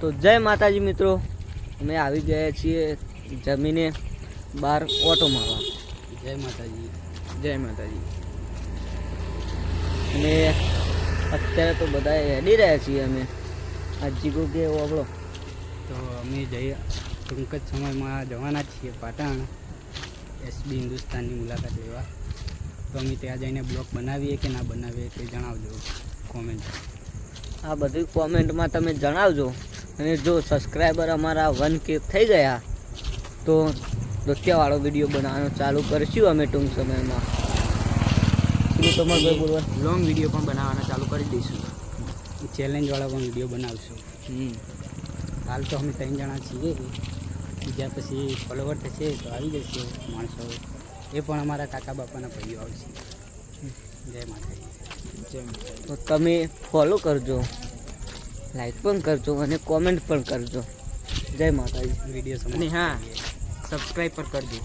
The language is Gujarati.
તો જય માતાજી મિત્રો. અમે આવી ગયા છીએ જમીને બહાર ઓટો મારવા જય માતાજી. જય માતાજી. અને અત્યારે તો બધા હેડી રહ્યા છીએ અમે. આ જીગો કે આપણો? તો અમે જઈએ ટૂંક જ સમયમાં જવાના છીએ પાટણ એસબી હિન્દુસ્તાનની મુલાકાત લેવા. તો અમે ત્યાં જઈને બ્લોગ બનાવીએ કે ના બનાવીએ તે જણાવજો કોમેન્ટ આ બધી કોમેન્ટમાં તમે જણાવજો. અને જો સબસ્ક્રાઈબર અમારા વન કે થઈ ગયા તો નૃત્યવાળો વીડિયો બનાવવાનો ચાલુ કરીશું અમે ટૂંક સમયમાં. લોંગ વીડિયો પણ બનાવવાના ચાલુ કરી દઈશું. ચેલેન્જવાળા પણ વીડિયો બનાવશું. હાલ તો અમે ત્રણ જણા છીએ. બીજા પછી ફોલોવર થશે તો આવી જશે માણસો. એ પણ અમારા કાકા બાપાના ભાઈઓ આવશે. જય માતા જય માતાજી. તો તમે ફોલો કરજો. લાઈક પણ કરજો અને કોમેન્ટ પણ કરજો. જય માતાજી. વીડિયો અને હા સબસ્ક્રાઈબ પણ કરજો.